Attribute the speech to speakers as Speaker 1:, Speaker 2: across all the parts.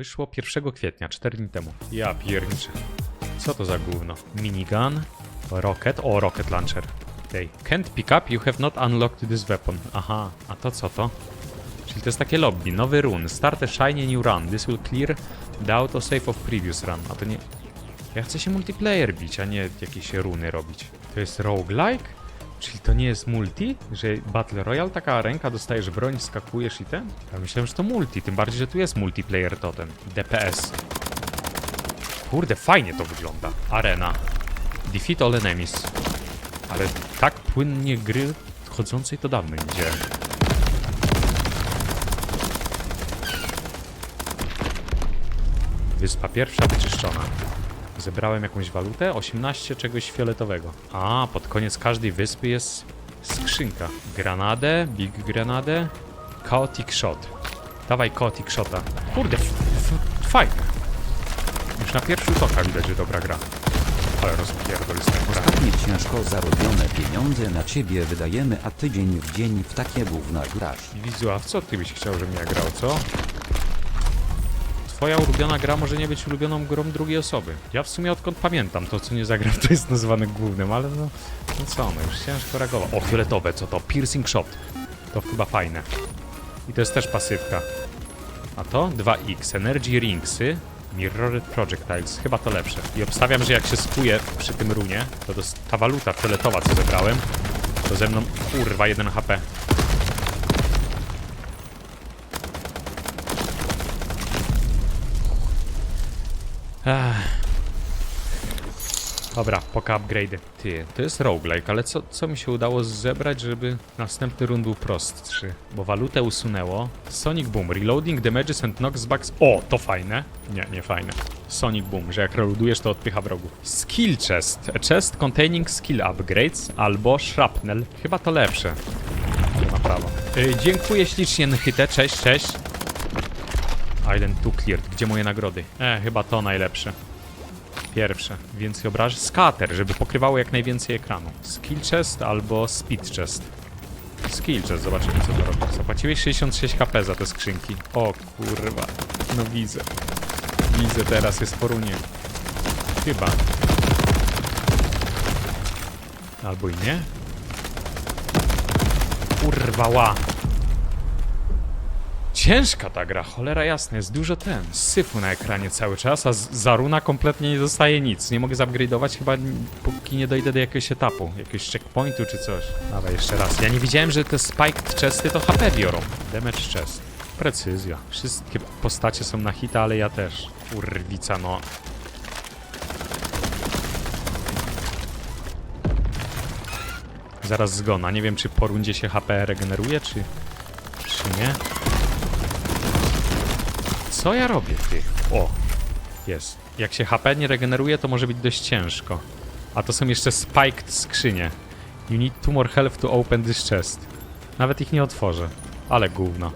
Speaker 1: Wyszło 1 kwietnia, 4 dni temu. Ja pierniczę. Co to za gówno? Minigun? Rocket? O, rocket launcher. Okay. Can't pick up, you have not unlocked this weapon. Aha, a to co to? Czyli to jest takie lobby, nowy run. Start a shiny new run. This will clear the autosave of previous run. A to nie... Ja chcę się multiplayer bić, a nie jakieś runy robić. To jest roguelike? Czyli to nie jest multi? Że Battle Royale, taka ręka, dostajesz broń, skakujesz i ten? Ja myślałem, że to multi, tym bardziej, że tu jest multiplayer totem. DPS. Kurde, fajnie to wygląda. Arena. Defeat all enemies. Ale tak płynnie gry chodzącej to dawno nie. Wyspa pierwsza wyczyszczona. Zebrałem jakąś walutę, 18 czegoś fioletowego. A, pod koniec każdej wyspy jest skrzynka. Granadę, big granadę, chaotic shot. Dawaj chaotic shota. Kurde, fajne. Już na pierwszy rzut oka widać, że dobra gra. Ale rozpierdolista gra.
Speaker 2: Ostatnie ciężko zarobione pieniądze na ciebie wydajemy, a tydzień w dzień w takie gówna grasz.
Speaker 1: Widzu, a w co ty byś chciał, żebym ja grał, co? Twoja ulubiona gra może nie być ulubioną grą drugiej osoby. Ja w sumie odkąd pamiętam, to co nie zagram, to jest nazywane głównym, ale no, no co, no już ciężko reagować. O, fioletowe, co to? Piercing Shot. To chyba fajne. I to jest też pasywka. A to? 2X, Energy Ringsy, Mirrored Projectiles, chyba to lepsze. I obstawiam, że jak się skuje przy tym runie, to ta waluta fioletowa, co zebrałem, to ze mną, kurwa, 1 HP. Ech. Dobra, poka upgrade. Ty, to jest roguelike, ale co, co mi się udało zebrać, żeby następny run był prostszy? Bo walutę usunęło. Sonic Boom, reloading damages and knockbacks. O, to fajne. Nie, nie fajne. Sonic Boom, że jak reloadujesz, to odpycha wrogów. Skill chest. A chest containing skill upgrades albo shrapnel. Chyba to lepsze. Nie ma prawa. Y, dziękuję ślicznie, Nychyte. Cześć, cześć. Island 2 cleared. Gdzie moje nagrody? E, chyba to najlepsze. Pierwsze. Więcej obrażeń. Scatter, żeby pokrywało jak najwięcej ekranu. Skill chest albo speed chest. Skill chest, zobaczymy co to robi. Zapłaciłeś 66 HP za te skrzynki. O kurwa. No widzę. Widzę teraz, jest porunie. Chyba. Albo i nie. Kurwa ła. Ciężka ta gra, cholera jasna, jest dużo ten, syfu na ekranie cały czas, a z Zaruna kompletnie nie dostaje nic. Nie mogę zupgrade'ować chyba póki nie dojdę do jakiegoś etapu, jakiegoś checkpointu czy coś. Dawaj jeszcze raz. Ja nie widziałem, że te spiked chesty to HP biorą. Damage chest. Precyzja. Wszystkie postacie są na hita, ale ja też. Kurwica no. Zaraz zgona. Nie wiem, czy po rundzie się HP regeneruje, czy, czy nie. Co ja robię, ty? O, jest. Jak się HP nie regeneruje, to może być dość ciężko. A to są jeszcze spiked skrzynie. You need two more health to open this chest. Nawet ich nie otworzę. Ale gówno.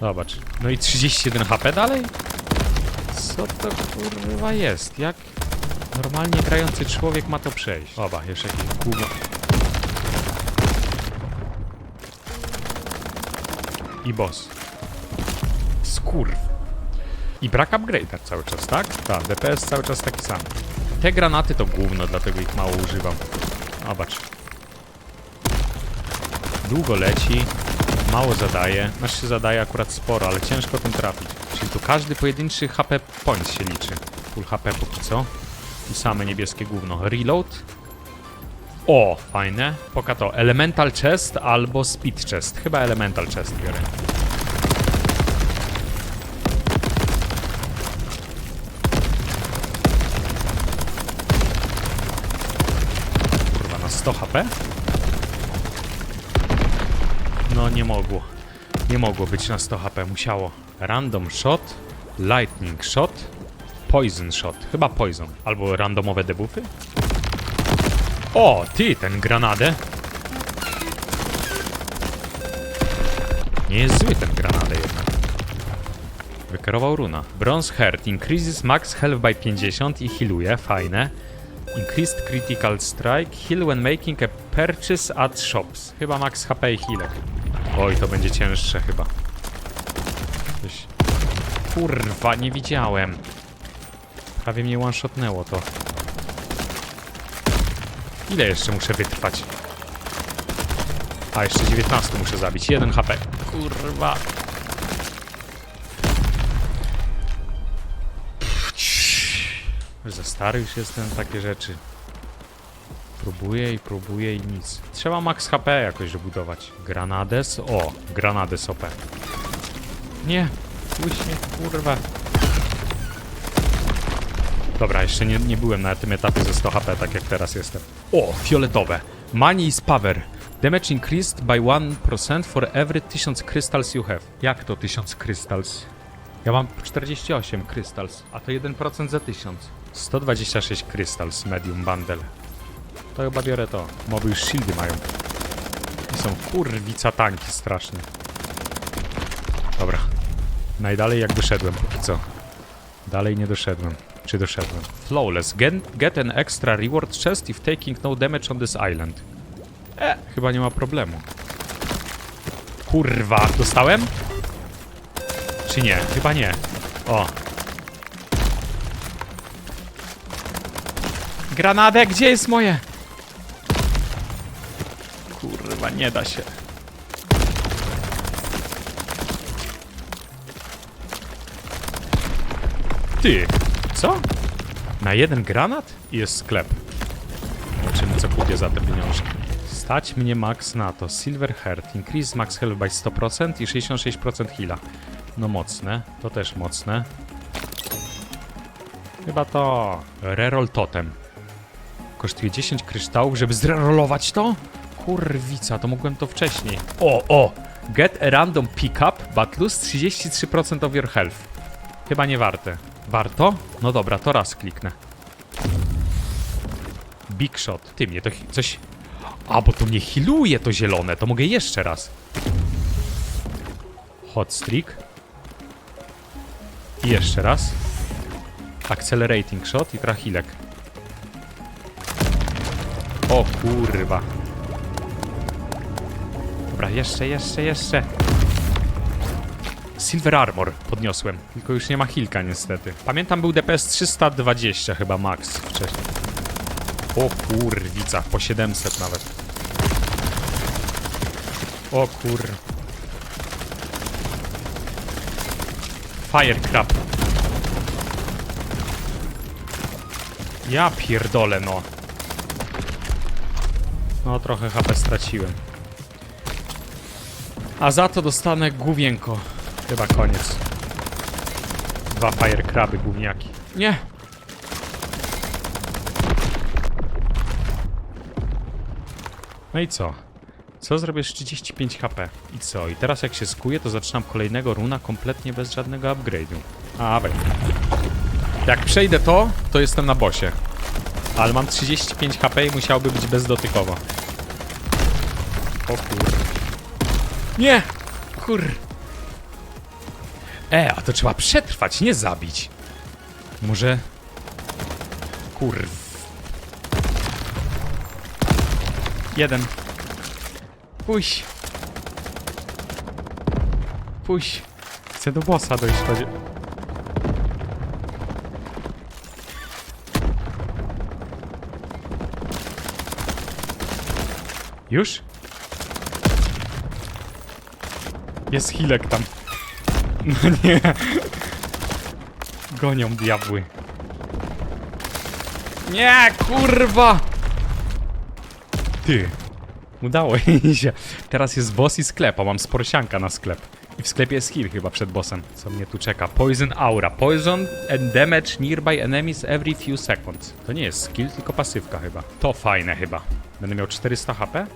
Speaker 1: Zobacz. No i 31 HP dalej? Co to kurwa jest? Jak normalnie grający człowiek ma to przejść? Oba, jeszcze jakieś gówno. I boss. Skurw. I brak upgrade'a cały czas, tak? Tak, DPS cały czas taki sam. Te granaty to gówno, dlatego ich mało używam. Zobacz. Długo leci, mało zadaje. Znaczy się zadaje akurat sporo, ale ciężko tym trafić. Czyli tu każdy pojedynczy HP point się liczy. Full HP póki co. I same niebieskie gówno. Reload. O, fajne. Poka to Elemental Chest albo Speed Chest. Chyba Elemental Chest biorę. 100 HP? No nie mogło. Nie mogło być na 100 HP, musiało. Random shot, lightning shot, poison shot. Chyba poison. Albo randomowe debuffy? O, ty, ten granadę. Nie jest zły ten granadę jednak. Wykierował runa. Bronze Heart increases max health by 50 i healuje, fajne. Increased critical strike, heal when making a purchase at shops. Chyba max HP i healek. Oj, to będzie cięższe chyba. Coś Kurwa, nie widziałem. Prawie mnie one-shotnęło to. Ile jeszcze muszę wytrwać? A, jeszcze 19 muszę zabić. 1 HP. Kurwa. Za stary już jestem takie rzeczy. Próbuję i próbuję i nic. Trzeba max HP jakoś dobudować. Granades? O, Granades OP. Nie, puść kurwa. Dobra, jeszcze nie, nie byłem na tym etapie ze 100 HP, tak jak teraz jestem. O, fioletowe. Money is power. Damage increased by 1% for every 1000 crystals you have. Jak to 1000 crystals? Ja mam 48 crystals, a to 1% za 1000. 126 crystals medium bundle. To chyba biorę to. Moby już shieldy mają. I są kurwica tanki strasznie. Dobra. Najdalej jak doszedłem póki co. Dalej nie doszedłem. Czy doszedłem? Flawless. Get, get an extra reward chest if taking no damage on this island. E, chyba nie ma problemu. Kurwa, dostałem? Czy nie? Chyba nie. O. Granadę, gdzie jest moje? Kurwa, nie da się. Ty, co? Na jeden granat? Jest sklep. Zobaczymy, co kupię za te pieniążki. Stać mnie max na to. Silver Heart. Increase max health by 100% i 66% heala. No mocne. To też mocne. Chyba to... Reroll Totem. Kosztuje 10 kryształów, żeby zrerolować to? Kurwica, to mogłem to wcześniej. O, o! Get a random pickup, but lose 33% of your health. Chyba nie warte. Warto? No dobra, to raz kliknę. Big shot. Ty mnie to coś... A, bo to mnie healuje to zielone, to mogę jeszcze raz. Hot streak. I jeszcze raz. Accelerating shot i trachilek. O kurwa. Dobra, jeszcze, jeszcze, jeszcze. Silver Armor podniosłem, tylko już nie ma hilka niestety. Pamiętam był DPS 320 chyba max wcześniej. O kurwica, po 700 nawet. O kur... Firecrab. Ja pierdolę no. No trochę HP straciłem. A za to dostanę główienko. Chyba koniec. Dwa firecraby gówniaki. Nie! No i co? Co zrobię z 35 HP? I co? I teraz jak się skuje, to zaczynam kolejnego runa kompletnie bez żadnego upgrade'u. A, wej. Jak przejdę to, to jestem na bosie. Ale mam 35 HP i musiałby być bezdotykowo. O kur... Nie! Kur... E, a to trzeba przetrwać, nie zabić. Może... Kurw... Jeden. Puść. Puść. Chcę do bossa dojść. Chodzi... Już? Jest hilek tam. No nie. Gonią diabły. Nie, kurwa! Ty. Udało jej się. Teraz jest boss i sklep, a mam sporosianka na sklep. W sklepie jest heal chyba przed bossem. Co mnie tu czeka? Poison Aura. Poison and damage nearby enemies every few seconds. To nie jest skill, tylko pasywka chyba. To fajne chyba. Będę miał 400 HP?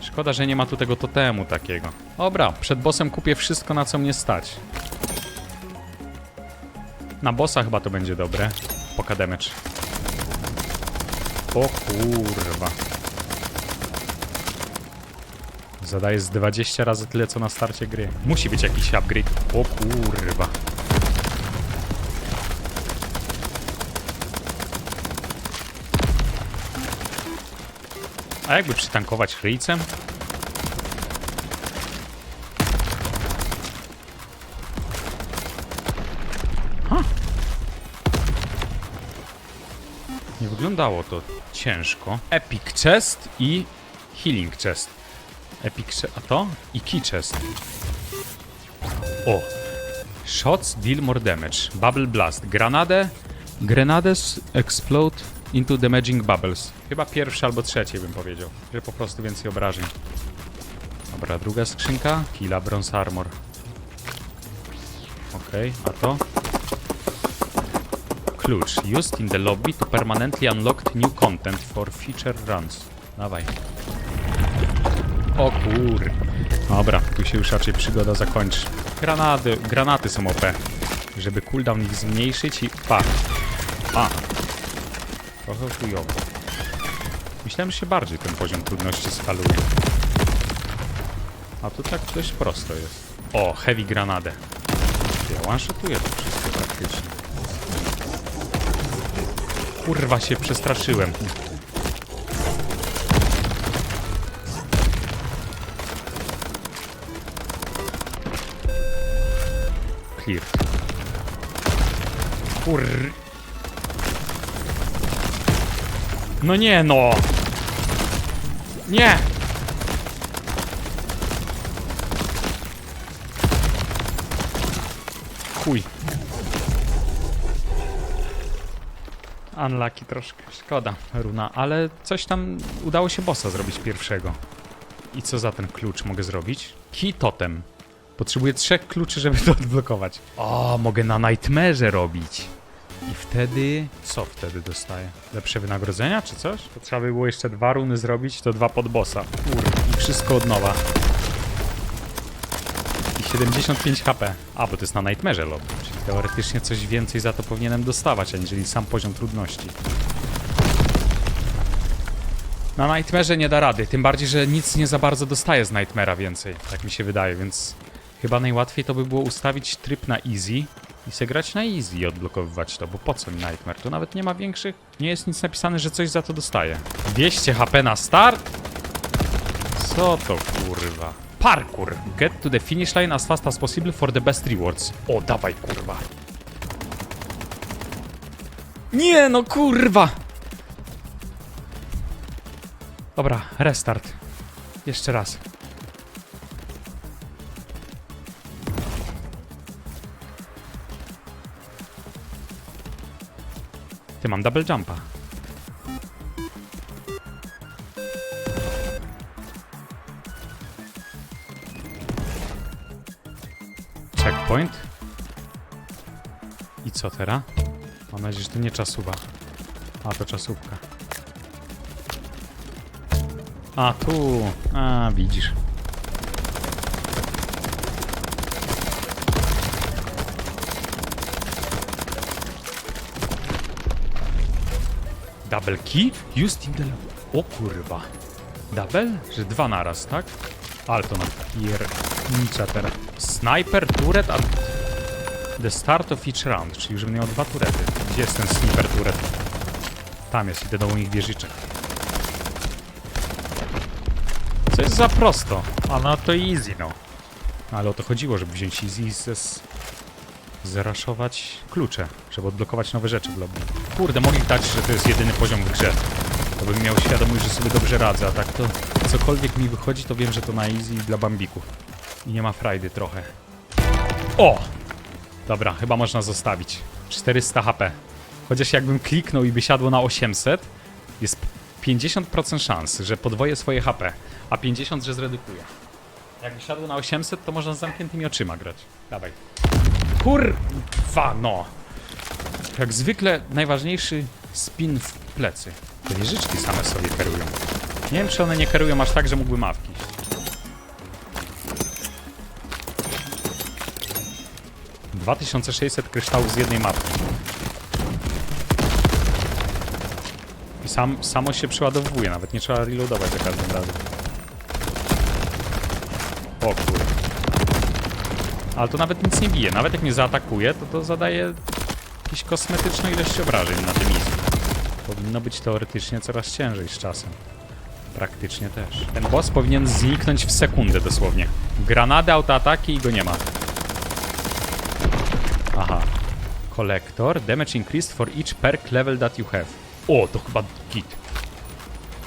Speaker 1: Szkoda, że nie ma tu tego totemu takiego. Dobra, przed bossem kupię wszystko, na co mnie stać. Na bossa chyba to będzie dobre. Poka damage. O kurwa. Zadaje z 20 razy tyle, co na starcie gry. Musi być jakiś upgrade. O kurwa. A jakby przytankować ryjcem? Nie wyglądało to ciężko. Epic chest i healing chest. Epic a to? I Key Chest. O! Shots deal more damage. Bubble Blast. Granadę. Grenades explode into damaging bubbles. Chyba pierwsze albo trzecie bym powiedział. Że po prostu więcej obrażeń. Dobra, druga skrzynka. Killa Bronze Armor. Okej, a to? Klucz. Used in the lobby to permanently unlock new content for future runs. Dawaj. O kur... Dobra, tu się już raczej przygoda zakończy. Granaty, granaty są OP. Żeby cooldown ich zmniejszyć i... Pa! A! Trochę chujowo. Myślałem, że się bardziej ten poziom trudności skaluje. A tu tak dość prosto jest. O, heavy granadę. Ja one-shotuję to wszystko praktycznie. Kurwa się przestraszyłem. Clear. Kur... No nie no! Nie! Chuj. Unlucky troszkę. Szkoda, runa, ale coś tam udało się bossa zrobić pierwszego. I co za ten klucz mogę zrobić? Key totem. Potrzebuję trzech kluczy, żeby to odblokować. O, mogę na Nightmare'ze robić. I wtedy... Co wtedy dostaję? Lepsze wynagrodzenia czy coś? To trzeba by było jeszcze dwa runy zrobić, to dwa pod bossa. Kurde, i wszystko od nowa. I 75 HP. A, bo to jest na Nightmare'ze lobby. Czyli teoretycznie coś więcej za to powinienem dostawać, aniżeli sam poziom trudności. Na Nightmare'ze nie da rady, tym bardziej, że nic nie za bardzo dostaje z Nightmare'a więcej, tak mi się wydaje, więc chyba najłatwiej to by było ustawić tryb na easy i se grać na easy i odblokowywać to, bo po co mi Nightmare? Tu nawet nie ma większych, nie jest nic napisane, że coś za to dostaje. 200 HP na start? Co to kurwa? Parkour! Get to the finish line as fast as possible for the best rewards. O, dawaj kurwa. Nie no kurwa! Dobra, restart. Jeszcze raz. Ty mam double jumpa. Checkpoint. I co teraz? Mam nadzieję, że to nie czasuwa. A, to czasówka. A, tu. A, widzisz. Double key? Used in the... O kurwa. Double? Że dwa naraz, tak? Ale to na piernicza teraz. Sniper, turret at the start of each round. Czyli żebym miał dwa turety. Gdzie jest ten sniper turret? Tam jest, idę do moich wieżyczek. Co jest za prosto? A no to easy, no. Ale o to chodziło, żeby wziąć easy zes... zraszować klucze, żeby odblokować nowe rzeczy w lobby. Kurde, mogli dać, że to jest jedyny poziom w grze. To bym miał świadomość, że sobie dobrze radzę, a tak to cokolwiek mi wychodzi, to wiem, że to na easy dla bambików. I nie ma frajdy trochę. O! Dobra, chyba można zostawić. 400 HP. Chociaż jakbym kliknął i by siadło na 800, jest 50% szans, że podwoję swoje HP, a 50, że zredukuję. Jakby siadło na 800, to można z zamkniętymi oczyma grać. Dawaj. Kurwa, no. Jak zwykle najważniejszy spin w plecy. Te wieżyczki same sobie kierują. Nie wiem, czy one nie kierują aż tak, że mógłby mawki. Dwa tysiące sześćset kryształów z jednej mapki. I sam, samo się przeładowuje, nawet nie trzeba reloadować za każdym razem. O kurde. Ale to nawet nic nie bije. Nawet jak mnie zaatakuje, to to zadaje jakieś kosmetyczną ilość obrażeń na tym easy. Powinno być teoretycznie coraz ciężej z czasem. Praktycznie też. Ten boss powinien zniknąć w sekundę dosłownie. Granady, autoataki i go nie ma. Aha. Collector. Damage increased for each perk level that you have. O, to chyba git.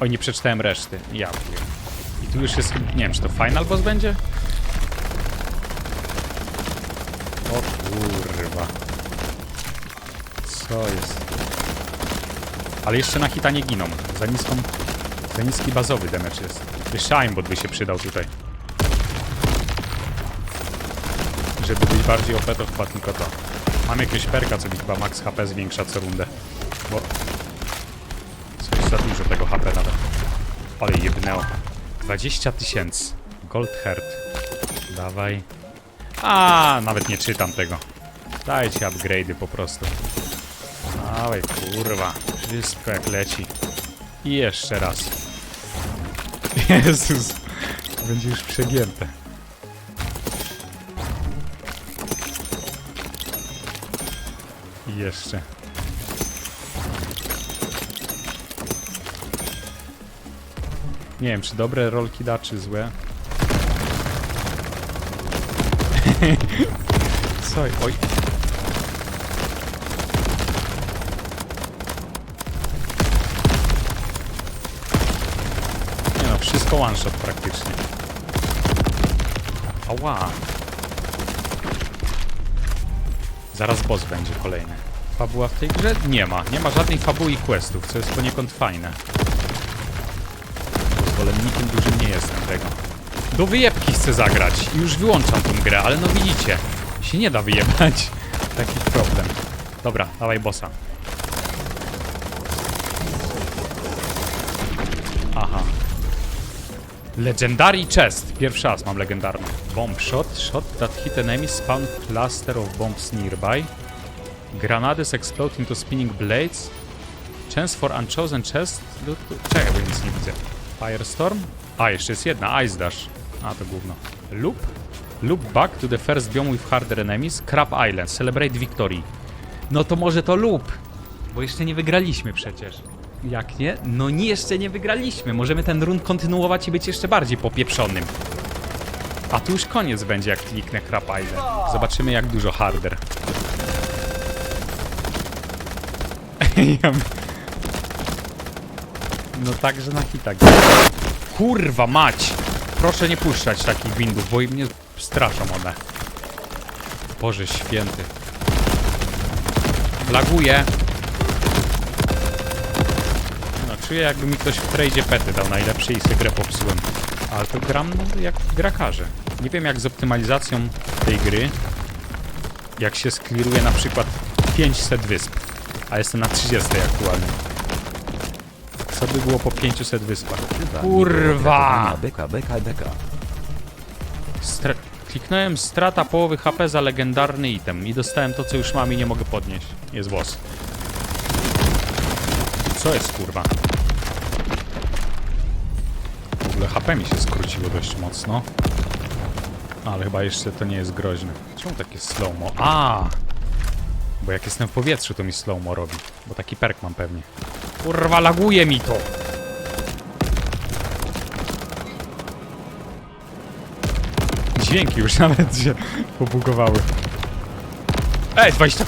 Speaker 1: Oj, nie przeczytałem reszty. Ja. I tu już jest, nie wiem, czy to final boss będzie? O kurwa. Co jest? Ale jeszcze na hita nie giną. Za niską... Za niski bazowy damage jest. Jeszcze aimbot by się przydał tutaj. Żeby być bardziej OP to chyba tylko to. Mam jakiegoś perka, co mi chyba max HP zwiększa co rundę. Bo... Coś za dużo tego HP nawet. Ale jebnęło. 20 tysięcy. Gold Heart. Dawaj. A, nawet nie czytam tego. Dajcie upgrade'y po prostu. Dawaj, kurwa. Wszystko jak leci. I jeszcze raz. Jezus. Będzie już przegięte. I jeszcze. Nie wiem, czy dobre rolki da, czy złe. Co? Oj. Wszystko one shot praktycznie. Ała. Zaraz boss będzie kolejny. Fabuła w tej grze? Nie ma. Nie ma żadnej fabuły i questów, co jest poniekąd fajne. Zwolennikiem dużym nie jestem tego. Do wyjebki chcę zagrać i już wyłączam tą grę, ale no widzicie, się nie da wyjebać. Taki problem. Dobra, dawaj bossa. Legendary chest. Pierwszy raz mam legendarny. Bomb shot. Shot that hit enemy spawn cluster of bombs nearby. Granades explode into spinning blades. Chance for unchosen chest. Czekaj, bo nic nie widzę. Firestorm. A, jeszcze jest jedna. Ice Dash. A, to gówno. Loop. Loop back to the first biome with harder enemies. Crab Island. Celebrate victory. No to może to loop. Bo jeszcze nie wygraliśmy przecież. Jak nie? No nie, jeszcze nie wygraliśmy. Możemy ten run kontynuować i być jeszcze bardziej popieprzonym. A tu już koniec będzie, jak kliknę Island. Zobaczymy, jak dużo harder. No także na hitach. Kurwa mać! Proszę nie puszczać takich windów, bo mnie straszą one. Boże święty. Laguje. Czuję jakby mi ktoś w tradzie pety dał najlepszy i sobie grę popsułem. Ale to gram no, jak grakarze. Nie wiem jak z optymalizacją tej gry, jak się skliruje na przykład 500 wysp, a jestem na 30 aktualnie. Co by było po 500 wyspach? Kurwa!
Speaker 2: Beka, beka, beka.
Speaker 1: Stra kliknąłem strata połowy HP za legendarny item i dostałem to, co już mam i nie mogę podnieść. Jest boss. Co jest kurwa? HP mi się skróciło dość mocno. Ale chyba jeszcze to nie jest groźne. Czemu takie slow-mo? A! Bo jak jestem w powietrzu, to mi slow-mo robi. Bo taki perk mam pewnie. Kurwa, laguje mi to! Dźwięki już nawet się pobugowały. Ej, 20!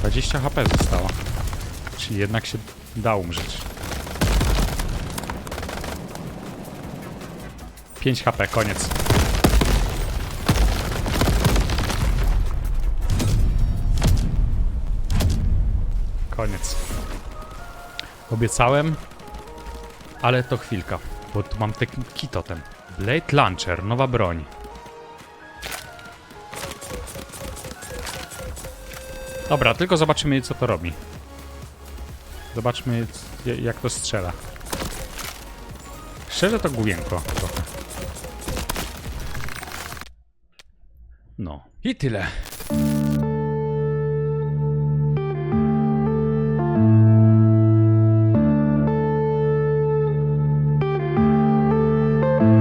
Speaker 1: Dwadzieścia HP zostało. Czyli jednak się da umrzeć. 5 HP, koniec. Koniec. Obiecałem, ale to chwilka, bo tu mam taki totem. Blade Launcher, nowa broń. Dobra, tylko zobaczymy co to robi. Zobaczmy jak to strzela. Szczerze to główienko trochę. No. I tyle.